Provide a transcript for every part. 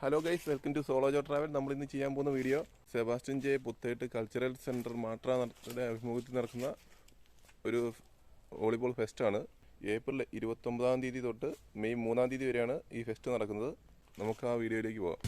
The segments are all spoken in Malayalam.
Hello guys welcome to Solojo travel നമ്മൾ ഇന്ന് ചെയ്യാൻ പോകുന്ന video Sebastian J Puthettu cultural centre മാട്ര നടത്തുന്ന അഭിമുഖത്തിൽ നടക്കുന്ന ഒരു വോളിബോൾ ഫെസ്റ്റാണ് ഏപ്രിൽ ഇരുപത്തൊമ്പതാം തീയതി തൊട്ട് മെയ് മൂന്നാം തീയതി വരെയാണ് ഈ ഫെസ്റ്റ് നടക്കുന്നത്. നമുക്ക് ആ വീഡിയോയിലേക്ക് പോകാം.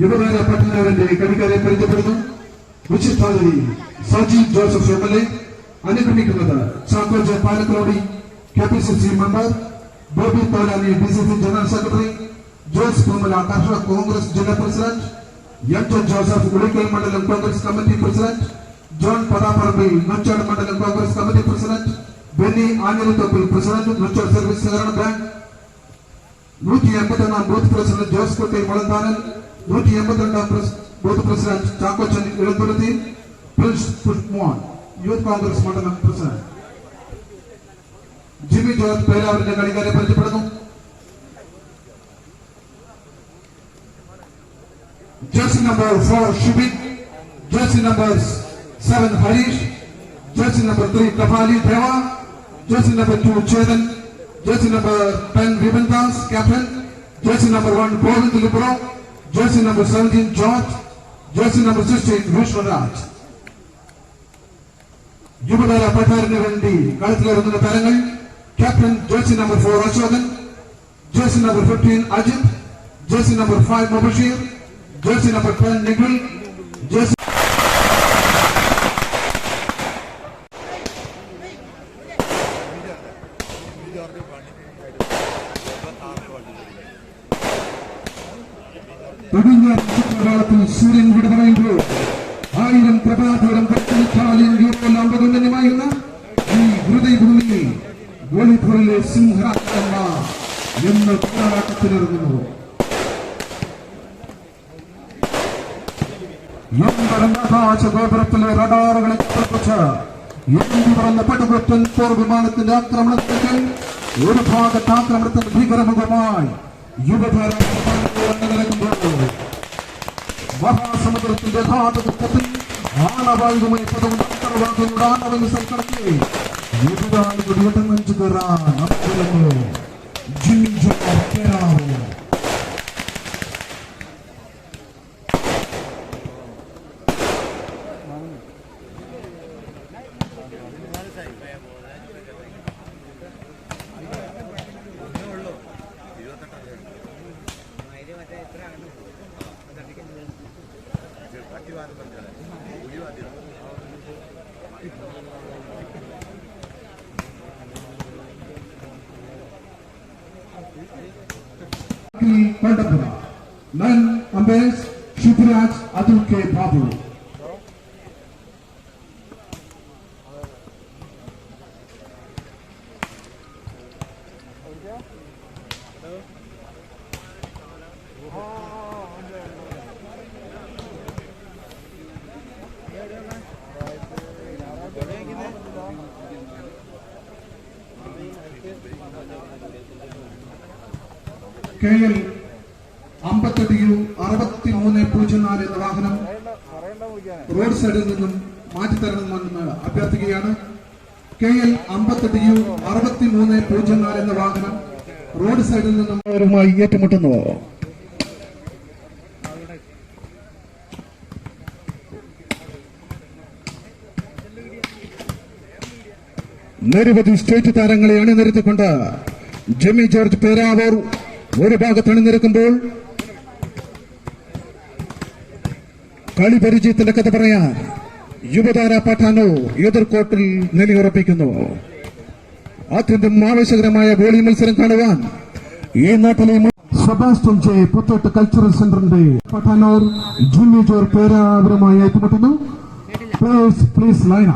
യുവതാര പട്ടണവന്റെ കളിക്കാരെ പരിചയപ്പെടുന്നു ഉച്ചിസ്ഥാനതി Saji Joseph M L A അനുഗമിക്കുന്നത് ചാക്കോജ് പാലക്കലോടി K P C C member Bobby Tholani D C C general secretary Jose Poomala കർഷക കോൺഗ്രസ് ജില്ലാ president M J Joseph Ulikkal മണ്ഡലം Congress committee president John Pathapparambil Nochad മണ്ഡലം Congress committee president Benny Anjilithoppil president Nochad service സഹകരണ ബാങ്ക് നൂറ്റി എൺപത്തൊന്നാം ബൂത്ത് പ്രസിഡന്റ് ജോസ് കുട്ടി മുളന്താനൻ നൂറ്റി എൺപത്തിരണ്ടാം പ്രസ്- booth president Chackochan Elanthuruthi Prince പുഷ്മോൻ youth Congress മണ്ഡലം പ്രസിഡന്റ് ജിമ്മി ജോർജ് പേരാവരിന്റെ കളിക്കാരെ പരിചയപ്പെടുന്നു jersey number four Shibin jersey number seven Harish jersey number three Kapali Deva jersey number two Chethan jersey number ten വിമൻദാസ് captain jersey number one Govind libero jersey number seventeen George jersey number sixteen Vishnuraj Yuvathara പട്ടാറിന് വേണ്ടി കളത്തിലിറങ്ങുന്ന താരങ്ങൾ captain jersey number four Ashokan jersey number fifteen Ajith jersey number five Mubashir jersey number ten Nikhil jersey തുടങ്ങിയ കാലത്തിൽ സൂര്യൻ വിട പറയുമ്പോൾ ആയിരം പ്രഭാതോരം പത്തിനിക്കാലിൽ യൂറോ അമ്പതൊന്നിനുമായിരുന്ന ഈ ഹൃദയഭൂമിയിൽ വോളിബോളിലെ സിംഹരാജന്മാർ എന്ന് പോരാട്ടത്തിലിറങ്ങുന്നു ആകാശ ഗോപുരത്തിലെ റഡാറുകളെ പുറപ്പിച്ച് എന്തി പറന്ന പടുകൊറ്റൻ പോർ വിമാനത്തിന്റെ ആക്രമണത്തിൽ ഒരു ഭാഗത്ത് ആക്രമണത്തിന്റെ ഭീകരമുഖമായി നടക്കുമ്പോൾ മഹാസമുദ്രത്തിന്റെ ഘാതകത്തിൽ ആണവായുവുമായി പദവും അന്തർവാദങ്ങളുടെ ആണവ സൽക്കടത്തി എതിരാളി കുടിയട്ടങ്ങഞ്ചു കയറാൻ അമ്പലമോ ജിമ്മി കെ എൽ അമ്പത്തെട്ട് യു അറുപത്തി മൂന്ന് പൂജ്യം നാല് എന്ന വാഹനം റോഡ് സൈഡിൽ നിന്നും മാറ്റിത്തരണമെന്ന് അഭ്യർത്ഥിക്കുകയാണ് കെ എൽ അമ്പത്തെട്ട് യു അറുപത്തി മൂന്ന് പൂജ്യം നാല് എന്ന വാഹനം റോഡ് സൈഡിൽ നിന്നും അവരുമായി ഏറ്റുമുട്ടുന്നു. നിരവധി സ്റ്റേറ്റ് താരങ്ങളെ അണിനിരത്തിക്കൊണ്ട് ജെമി ജോർജ് പേരാവൂർ ഒരു ഭാഗത്ത് അണിനിരക്കുമ്പോൾ കളി പരിചയത്തിന്റെ കഥ പറയാൻ യുവതാര പഠാനോ എതിർക്കോട്ടിൽ നിലയുറപ്പിക്കുന്നു. അത്യന്തം ആവേശകരമായ വോളി മത്സരം കാണുവാൻ ഈ നാട്ടിലെ സെബാസ്റ്റ്യൻ ജെ പുത്തോട്ട് കൾച്ചറൽ സെന്ററിന്റെ പഠാനോർ ജൂനിയർ പേരാവരുമായി ഏറ്റുമുട്ടുന്നു. പ്ലീസ് പ്ലീസ് ലൈൻ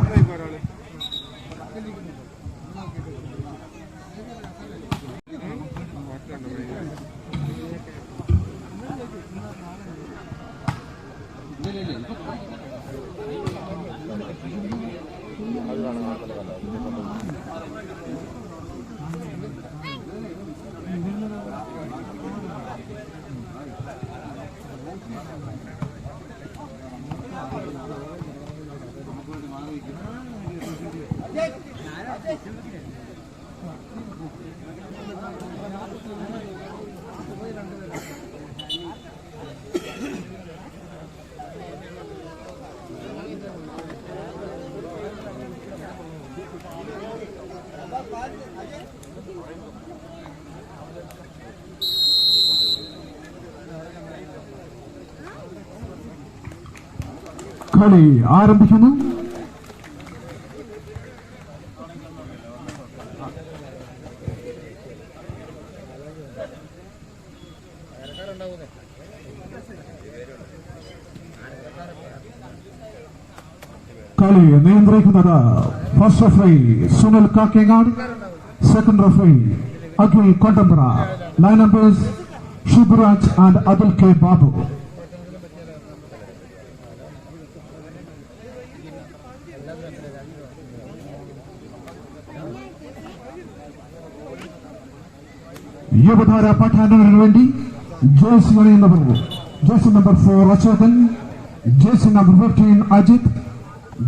കളി ആരംഭിക്കുന്നു. കളി നിയന്ത്രിക്കുന്നത് first referee Sunil Kakkengad second referee Akhil Kondampra line numbers Shubharaj and Athul K Babu. Yuvathara പഠാനത്തിന് വേണ്ടി jersey അണിയുന്നവർ jersey number four Ashokan jersey number fifteen Ajith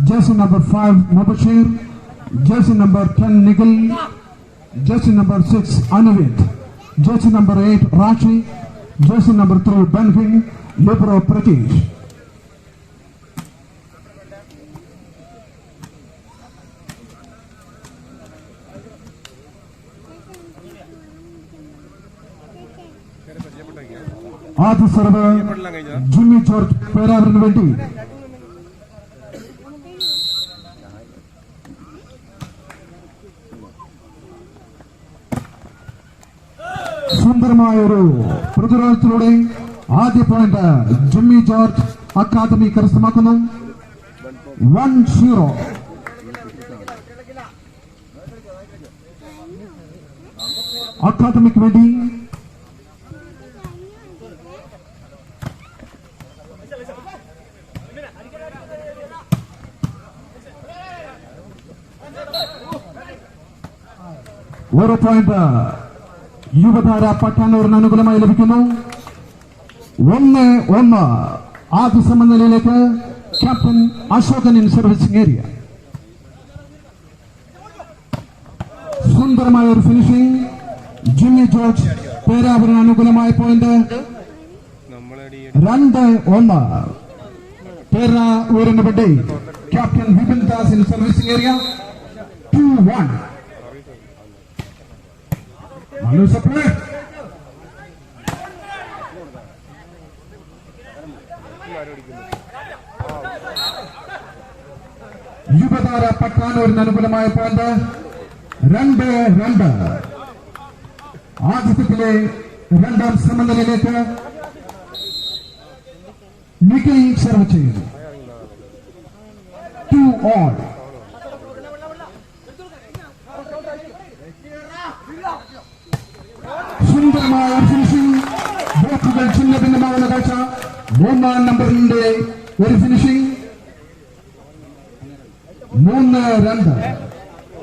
jersey number five Mubashir jersey number ten Nikhil jersey number six Anuved jersey number eight Rashi jersey number three Banhin libero Pratheesh ആദ്യ സർവ് ജിമ്മി ജോർജ് പേരാവറിന് വേണ്ടി. സുന്ദരമായ ഒരു പ്രതിരോധത്തിലൂടെ ആദ്യ പോയിന്റ് ജിമ്മി ജോർജ് അക്കാദമി കരസ്ഥമാക്കുന്നു. വൺ സീറോ അക്കാദമിക്ക് വേണ്ടി ഒരു പോയിന്റ് യുവതാര പട്ടാനൂറിന് അനുകൂലമായി ലഭിക്കുന്നു. ഒന്ന് ഒന്ന് ആദ്യ സമനിലയിലേക്ക് captain Ashokan in servicing area സുന്ദരമായ ഒരു ഫിനിഷിംഗ് ജിമ്മി ജോർജ് പേരാവിന് അനുകൂലമായ പോയിന്റ് രണ്ട് ഒന്ന്. പേരാ ഊരിന് വേണ്ടി captain Vipin Das in servicing area two one Manu supply. Yuvathara പട്ടാനൂരിന് അനുകൂലമായ പോയിന്റ് രണ്ട് രണ്ട് ആദ്യത്തിലെ രണ്ടാം സമനിലയിലേക്ക് നിഖിൽ സെർവ് ചെയ്യുന്നു ടു ഓൾ സുന്ദരമായ ഒരു ഫിനിഷിംഗ് ബ്ലോക്കുകൾ ചിന്ന ഭിന്നമാവുന്ന കാഴ്ച മൂന്നാം നമ്പറിന്റെ ഒരു ഫിനിഷിംഗ് മൂന്ന് രണ്ട്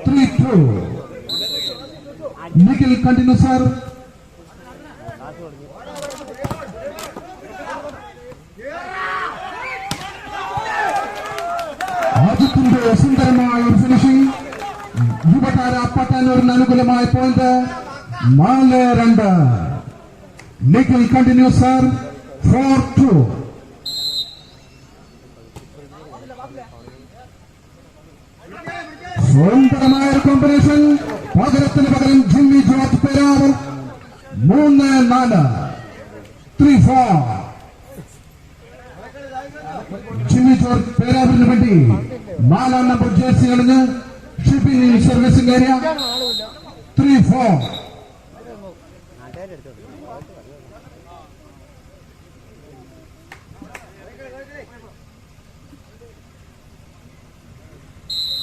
three two Nikhil continue sir ആദ്യത്തിന്റെ സുന്ദരമായ ഒരു ഫിനിഷിംഗ് യുവതാര പട്ടാനൂരിന് അനുകൂലമായ പോയിന്റ് നാല് രണ്ട്. Nikhil continue sir four two സുന്ദരമായ ഒരു കോമ്പിനേഷൻ പകരത്തിന് പകരം ജിമ്മി ജോർജ് പെരാവർ മൂന്ന് നാല്. ത്രീ ഫോർ ജിമ്മി ജോർജ് പേരാവറിന് വേണ്ടി നാലാം number jersey കളിഞ്ഞ് Shibin servicing area three four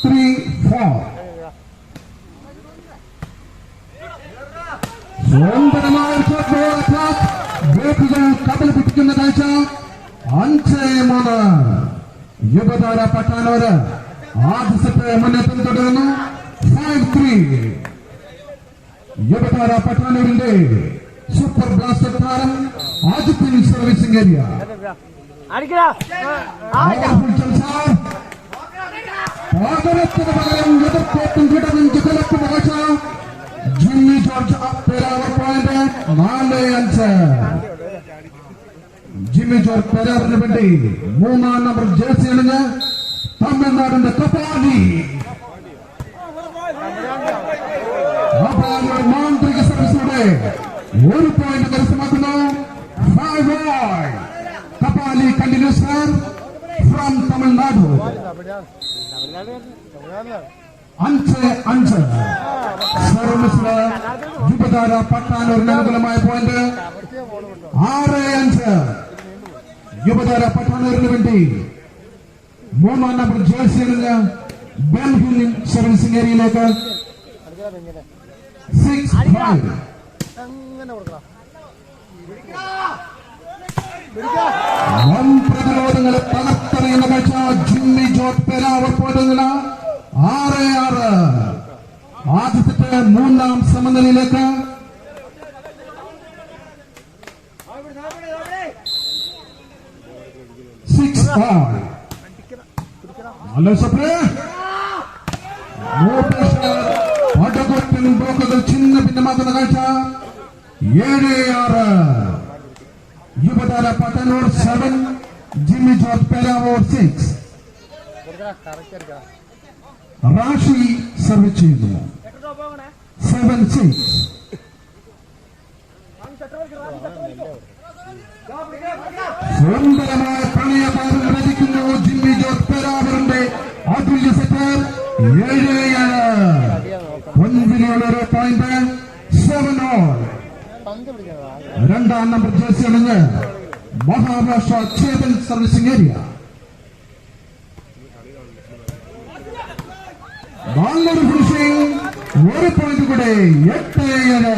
three four സുന്ദരമായ ഒരു short ball attack. ബ്രേക്കുകൾ കബളിപ്പിക്കുന്ന കാഴ്ച അഞ്ച് മൂന്ന് യുവതാര പട്ടാനൂര് ആദ്യ സെറ്റ് മുന്നേറ്റം തുടരുന്നു ഫൈവ് ത്രീ യുവതാര പട്ടാനൂരിന്റെ സൂപ്പർ ബ്ലാസ്റ്റർ താരം ആദിത്യൻ സർവീസിംഗ് ഏരിയ പകരത്തിന് പകരം എതിർക്കോട്ടും കിടവിഞ്ച് കലക്കുന്ന കാഴ്ച ജിമ്മി ജോർജ് പേരാവർ പോയിന്റ് നാല് അഞ്ച്. ജിമ്മി ജോർജ് പേരാറിന് വേണ്ടി മൂന്നാം നമ്പർ ജേഴ്സി അണിഞ്ഞ് തമിഴ്നാടിന്റെ കപാലി. മാന്ത്രിക സർവീസിലൂടെ ഒരു point കരസ്ഥമാക്കുന്നു five Kapali continues from Tamil Nadu അഞ്ച് അഞ്ച് സർവീസിൽ യുവതാര പട്ടാനൂരിന് അനുകൂലമായ പോയിന്റ് ആറ് അഞ്ച് യുവതാര പട്ടാനൂരിന് വേണ്ടി മൂന്നാം നമ്പർ ജേഴ്സി അണിഞ്ഞ ബെൻഹിൽ സർവീസിംഗ് ഏരിയയിലേക്ക് സിക്സ് ഫൈവ് അങ്ങനെ കൊടുക്കണം വൻ പ്രതിരോധങ്ങളെ തകർത്തറിയുന്ന കാഴ്ച ജിമ്മി ജോർജ് പേരാവർ പോയിന്റുന്നില്ല ആറ് ആറ്. ആദ്യത്തെ മൂന്നാം സമനിലയിലേക്ക്. സിക്സ് ബോൾ നല്ല സപ്ലേ വടകൊറ്റൻ ബ്ലോക്കുകൾ ചിന്ന ഭിന്നമാക്കുന്ന കാഴ്ച. ഏഴ് ആറ് Yuvathara Pattanur seven Jimmy George Peravoor six Rashi service ചെയ്യുന്നു. സെവൻ സിക്സ് സുന്ദരമായ പ്രണയപാതം രചിക്കുന്നു ജിമ്മി ജോർജ് പേരാവറിന്റെ അതുല്യ സെറ്റർ ഏഴ് ഏഴ് ഒൻപിലുള്ള ഒരു പോയിന്റ് സെവൻ ഓൾ രണ്ടാം നമ്പർ ജേഴ്സി അണിഞ്ഞ് മഹാരാഷ്ട്ര ചേതൻ സർവീസിംഗ് ഏരിയ. നല്ലൊരു ഫിനിഷിംഗ് ഒരു പോയിന്റ് കൂടെ എട്ട് ഏഴ്.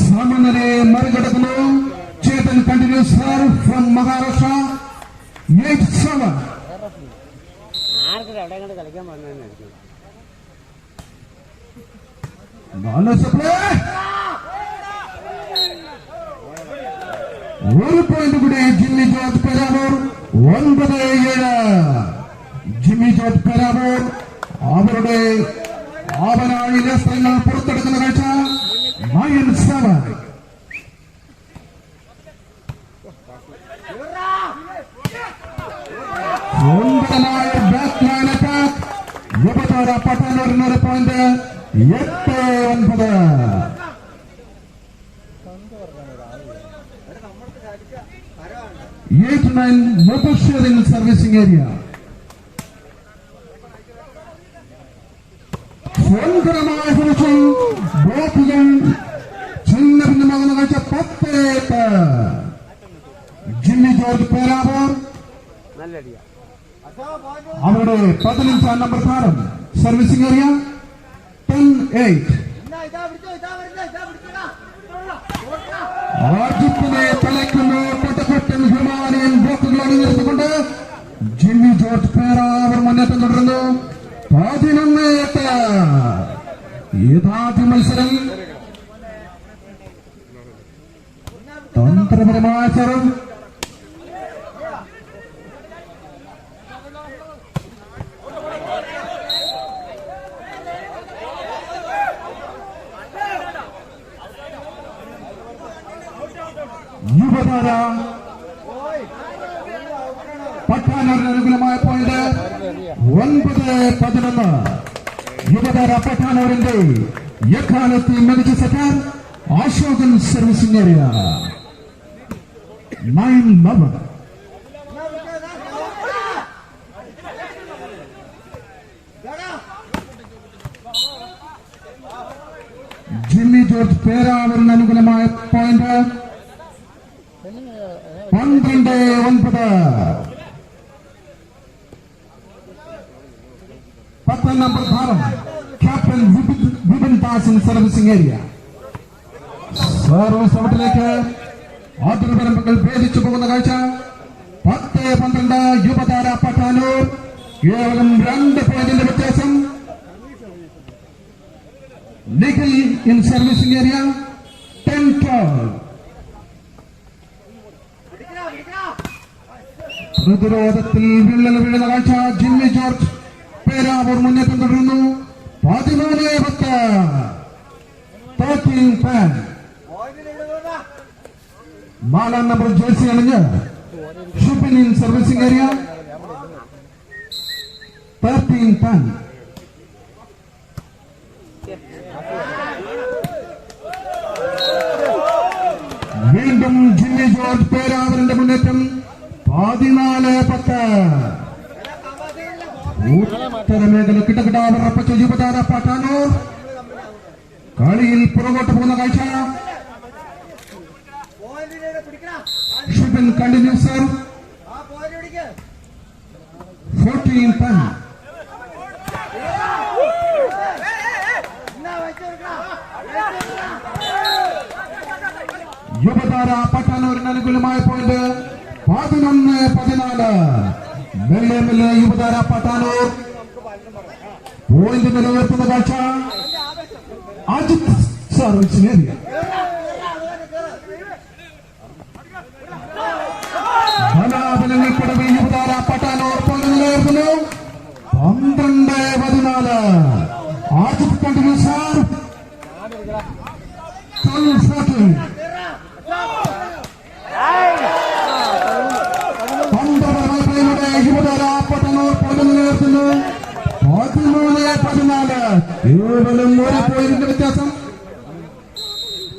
സമനിലയെ മറികടക്കുന്നു. Chethan continues from Maharashtra. Eight seven. ആർക്കും അവിടെ കണ്ട് കളിക്കാൻ പറഞ്ഞായിരിക്കും നല്ല സപ്ലൈ ഒരു പോയിന്റ് കൂടി ജിമ്മി ജോർജ് പെരാവൂർ ഒൻപത് ഏഴ് ജിമ്മി ജോർജ് പെരാവൂർ അവരുടെ ആവനാഴി നേത്രങ്ങൾ പുറത്തെടുക്കുന്ന കാഴ്ച നയൻ സെവൻ സുന്ദരമായ ബാക്ക് ലൈൻ അറ്റാക്ക് യുവതാര പട്ടാനൂരിന് ഒരു പോയിന്റ് എട്ട് ഒൻപത് എയ്റ്റ് നയൻ മുബഷീറിംഗ് സർവീസിംഗ് ഏരിയ. സുന്ദരമായ ഫിനിഷിംഗ് ബ്ലോക്കുകൾ ചിന്ന ഭിന്നമാകുന്ന കാഴ്ച പത്ത് ജിമ്മി ജോർജ് പേരാവൂർ. അവരുടെ പതിനഞ്ചാം നമ്പർ താരം. Servicing area. Ten eight. ആർജിപ്പിനെ തലയ്ക്കുന്നു കൊട്ടക്കൊട്ടൻ ഹിമാലയൻ ബ്ലോക്കുകൾ അണിനിരത്തിക്കൊണ്ട് ജിമ്മി ജോർജ് പേര അവർ മുന്നേറ്റം തുടരുന്നു. പതിനൊന്ന് എട്ട്. ഏതാദ്യ മത്സരം? തന്ത്രപരമായ ചരം യുവതാര പട്ടാനൂരിന് അനുകൂലമായ പോയിന്റ് ഒൻപത് പതിനൊന്ന് യുവതാര പട്ടാനൂരിന്റെ എക്കാലത്തെ മികച്ച setter Ashokan servicing area nine eleven Jimmy George പേരാവൂരിന് അനുകൂലമായ പോയിന്റ് പന്ത്രണ്ട് ഒൻപത് പത്താം നമ്പർ താരം captain Vipin- Vipin Dasan servicing area service ഔട്ടിലേക്ക് അതിർവരമ്പുകൾ ഭേദിച്ചു പോകുന്ന കാഴ്ച പന്ത്രണ്ട് യുവതാര പട്ടാനൂർ കേവലം രണ്ട് പോയിന്റിന്റെ വ്യത്യാസം Nikhil in servicing area ten twelve പ്രതിരോധത്തിൽ വിള്ളൽ വീഴുന്ന കാഴ്ച ജിമ്മി ജോർജ് പേരാവൂർ മുന്നേറ്റം തുടരുന്നു. പതിമൂന്ന് പത്ത് തേർട്ടീൻ ടെൻ നാലാം നമ്പർ ജേഴ്സി അണിഞ്ഞ് Shibin in servicing area thirteen ten വീണ്ടും ജിമ്മി ജോർജ് പേരാവറിന്റെ മുന്നേറ്റം പതിനാല് പത്ത് ഉത്തരമേഖല കിട്ടകിട്ടാവറപ്പച്ച യുവതാര പട്ടാനൂർ കളിയിൽ പുറകോട്ട് പോകുന്ന കാഴ്ച Shibin continue sir fourteen ten Yuvathara പട്ടാനൂരിന് അനുകൂലമായ പോയിന്റ് പതിനൊന്ന് പതിനാല് മെല്ലെ യുവതാര പട്ടാനൂർ പോയിന്റ് നിലനിർത്തുന്ന കാഴ്ച. അജിത് സർവീസിനേറിയ ധനാബലങ്ങൾക്കിടയിൽ യുവതാര പട്ടാനൂർ പോയിന്റ് നിലനിർത്തുന്നു. പന്ത്രണ്ട് പതിനാല്. Ajith continue sir. ഫോർട്ടീൻ നിലനിർത്തുന്നു പതിമൂന്ന് പതിനാല്. കേവലം ഒരു പോയിന്റിന്റെ വ്യത്യാസം.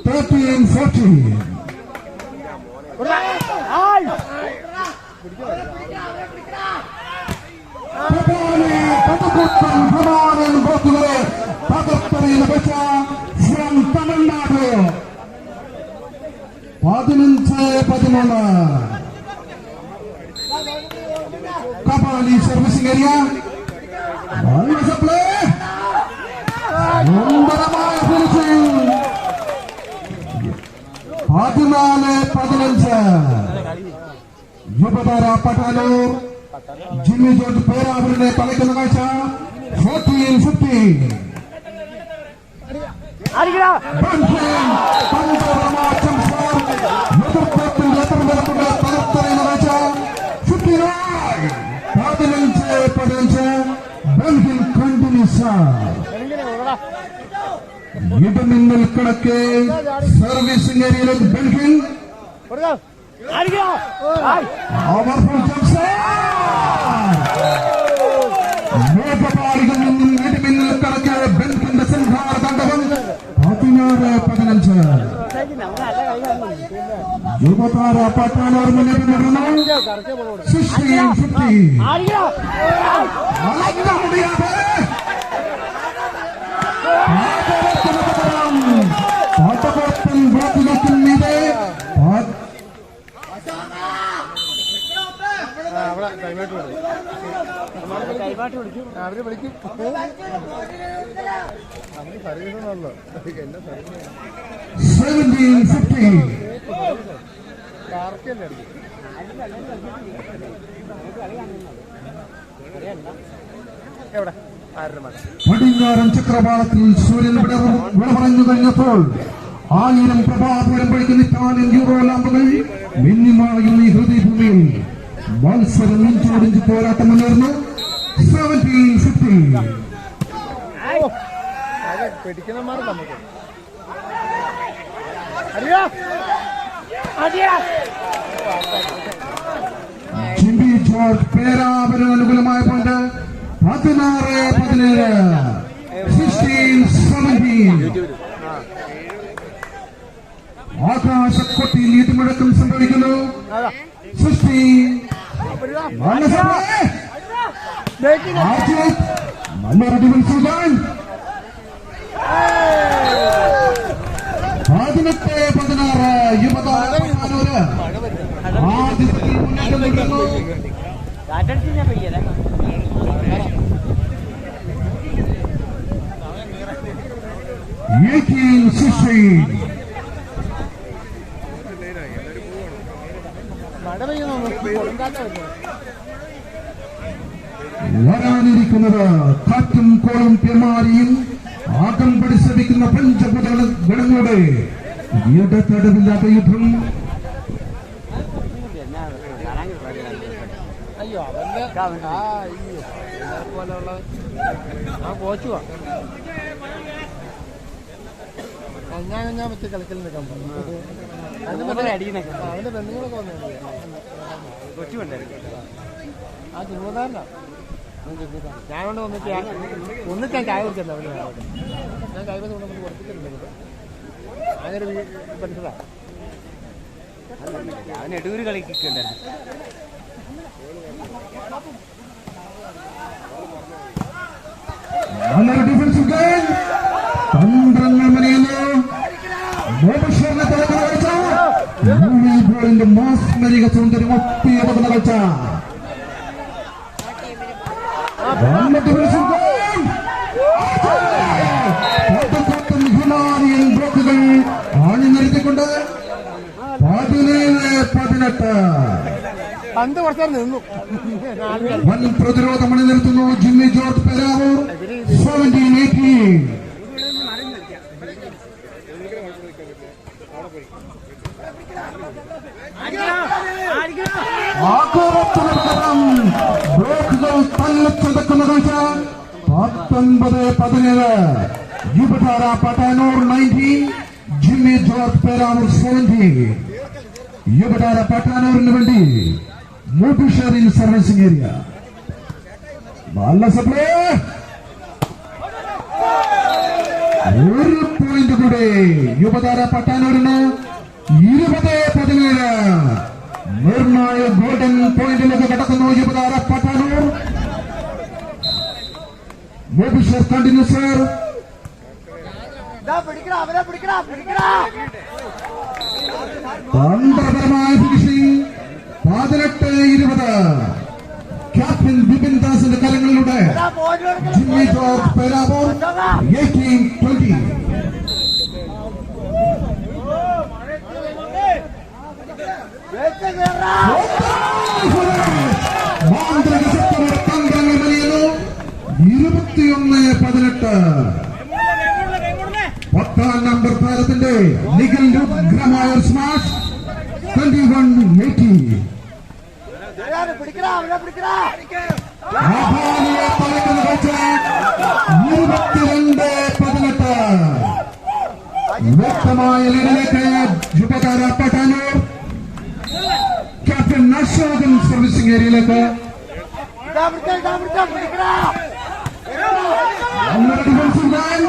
തേർട്ടീൻ ഫോർട്ടീൻ പതിനഞ്ച് പതിമൂന്ന് കപാലി സർവീസിംഗ് ഏരിയ പ്ലേ സുന്ദരമായ ഫിനിഷിംഗ് പതിനാല് പതിനഞ്ച് യുവതാര പട്ടാനൂർ ജിമ്മി ജോർജ് പേരാവൂരിനെ തളയ്ക്കുന്ന കാഴ്ച ഫോർട്ടീൻ ഫിഫ്റ്റീൻ പതിനഞ്ച്. പതിനഞ്ച് ബെൽഹിൽ കണ്ടിന്യൂസ് ഇടമിന്നൽ കണക്ക് സർവീസിംഗ് ഏരിയയിലേക്ക് ബെൽഹിൽ പവർഫുൾ മേഘപാളികളിൽ നിന്നും ഇടിമിന്നൽ കണക്ക് താണ്ഡവം പതിനാറ് പതിനഞ്ച് യുവതാര പട്ടാനൂർ മുന്നേറ്റം തുടരുന്നു സിക്സ്റ്റീൻ കൈമാട്ട് വിളിക്കും. അവർ വിളിക്കും. അവർ സർവീസ് ഉള്ളു എന്നെ സർവീസ് 1750 കാർക്കല്ലേ അടിക്കും എവിടെ? പടിഞ്ഞാറൻ ചക്രപാളത്തിൽ സൂര്യൻ പറഞ്ഞു കഴിഞ്ഞപ്പോൾ ആയിരം പ്രഭാപൂരം പഠിക്കുന്ന ഇറ്റാലിയൻ യൂറോ ലാമ്പുകൾ മിന്നിമായും ഈ ഹൃദയഭൂമിയിൽ മത്സരം നെഞ്ചോടിഞ്ച് പോരാട്ടം മുന്നേറുന്നു സെവന്റീൻ ഫിഫ്റ്റീൻ ജിംബി ജോർജ് അനുകൂലമായ പോയിന്റ് പതിനാറ് പതിനേഴ്. സിക്സ്റ്റീൻ സെവന്റീൻ ആകാശക്കൊട്ടിയിൽ ഇടിമുഴക്കം സംഭവിക്കുന്നു. സിക്സ്റ്റീൻ നല്ല സമയം അജിത് നല്ലൊരു ഡിഫൻസ് ചെയ്യാൻ പതിനെട്ട് പതിനാറ് യുവതാരൂര് ആദ്യത്തിൽ വരാനിരിക്കുന്നത് കാറ്റും കോളും പെമാരിയും ആകം പരിശ്രമിക്കുന്ന പഞ്ചഭൂത ഗണങ്ങളുടെ ഇടത്തടവില്ലാത്ത യുദ്ധം അയ്യോ അവന്റെ ആ പോലെയുള്ള ആ കോച്ചുവാ ഞാൻ ഞാൻ മറ്റേ കളിക്കൽ നിൽക്കാൻ പറഞ്ഞു അതിന്റെ പെണ്ണുങ്ങളൊക്കെ വന്നു കൊച്ചു കൊണ്ടായിരുന്നു ആ ചുമതാരനാ ഞാൻ കൊണ്ട് വന്നിട്ട് ഞാൻ ഒന്നിട്ട് ഞാൻ ചായ കുടിച്ചല്ലോ അവന് ഞാൻ കൈ വന്ന് കൊണ്ടു കൊടുത്തിട്ടുണ്ട് അങ്ങനെ പഠിച്ചതാ. അവൻ എടൂര് കളിക്കുന്നുണ്ടായിരുന്നു നല്ലൊരു ഡിഫൻസ് കാഴ്ച ബോളിന്റെ മാസ്മരിക സൗന്ദര്യം കാഴ്ച ഡിഫൻസ് ഗോൾ പത്തുപത്തും ഹിമാലയൻ ബ്ലോക്കുകൾ അണിനിരത്തിക്കൊണ്ട് പതിനേഴ് പതിനെട്ട് പന്ത് കുറച്ചേരം നിന്നു വൻ പ്രതിരോധം അണിനിരത്തുന്നു ജിമ്മി ജോർജ് പെരാവൂർ സെവന്റീൻ എയ്റ്റീൻ ബ്ലോക്കുകൾ തല്ലിച്ചതക്കുന്ന കാഴ്ച പത്തൊൻപത് പതിനേഴ് യുവധാര പട്ടാനൂർ നയന്റീൻ ജിമ്മി ജോർജ് പേരാവൂർ സെവന്റീൻ യുവധാര പട്ടാനൂരിന് വേണ്ടി മോബിഷറിൻ സർവീസിംഗ് ഏരിയ നല്ല സപ്ലേ ഒരു പോയിന്റ് കൂടെ യുവതാര പട്ടാനൂരിന് ഇരുപത് പതിനേഴ്. നിർണായ ഗോൾഡൻ പോയിന്റിലേക്ക് കടക്കുന്നു Yuvathara Pattanur. Mubashir continue sir. തന്ത്രപരമായ ഫിനിഷിംഗ് പതിനെട്ട് ഇരുപത്. ക്യാപ്റ്റൻ ബിപിൻ ദാസിന്റെ കരങ്ങളിലൂടെ Jimmy George Peravoor eighteen twenty മാന്ത്രിക ശക്തിയുടെ തന്ത്രങ്ങൾ മെനയുന്നു ഇരുപത്തിയൊന്ന് പതിനെട്ട് പത്താം നമ്പർ താരത്തിന്റെ നിഖിൽ ഉഗ്രമായ സ്മാഷ് ട്വന്റി വൺ എയ്റ്റി ആഭാലിയെ തലക്കുന്ന കാഴ്ച ഇരുപത്തിരണ്ട് പതിനെട്ട് വ്യക്തമായ ലീഡിലേക്ക് യുവതാര പട്ടാനൂർ സർവീസിംഗ് ഏരിയയിലേക്ക് നമ്മുടെ ഡിഫൻസിൽ ലൈൻ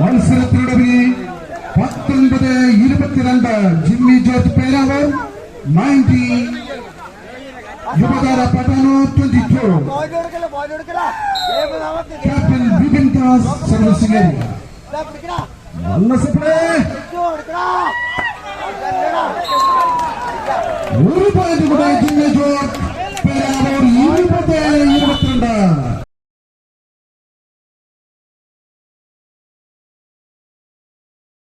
മത്സരത്തിനൊടുവിൽ പത്തൊൻപത് ഇരുപത്തിരണ്ട് Jimmy George Peravoor ninety Yuvathara Pattanur twenty two captain Bipin Das servicing area നല്ല സപ്ലേ ഒരു പോയിന്റ് കൂടെ ജിമ്മി ജോർജ് പേരാവൂർ ഇരുപത് ഇരുപത്തിരണ്ട്.